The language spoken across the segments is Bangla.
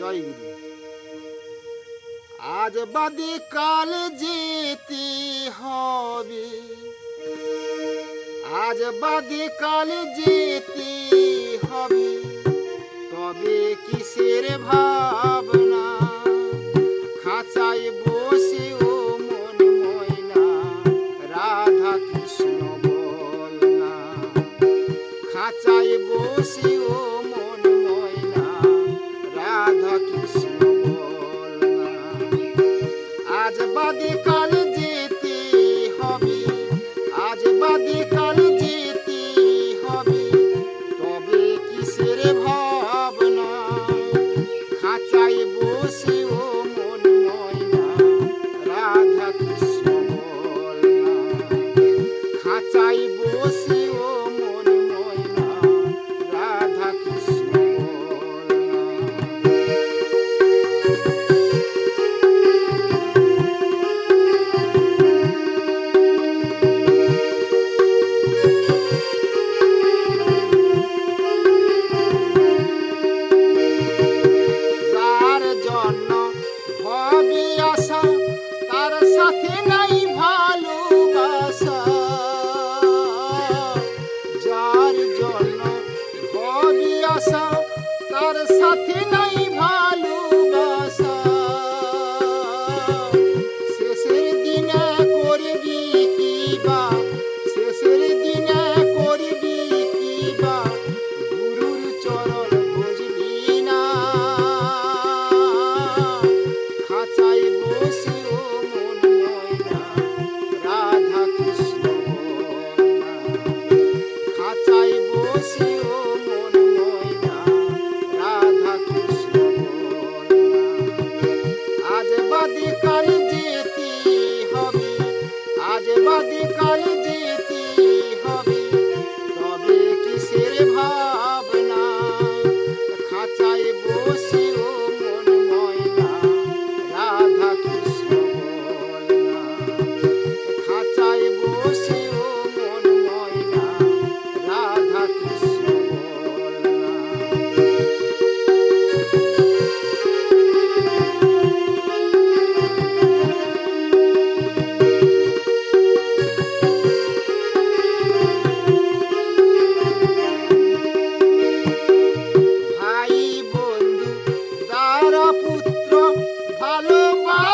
জয় গুরু আজ বাদে কাল যেতে হবে। আজ বাদে কাল যেতে হবে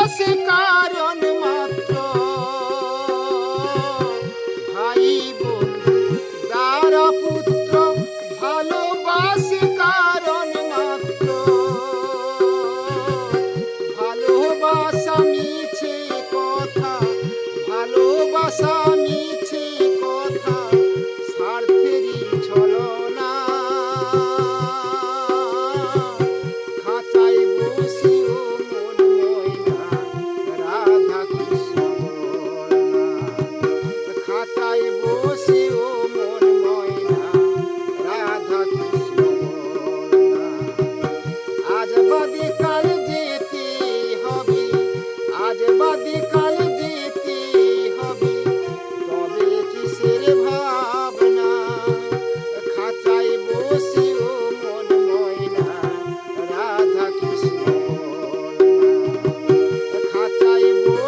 আছে কারণ মাত্র। ভাই বোন দ্বারা পুত্র ভালোবাসে কারণ মাত্র। ভালোবাসা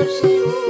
Senhor.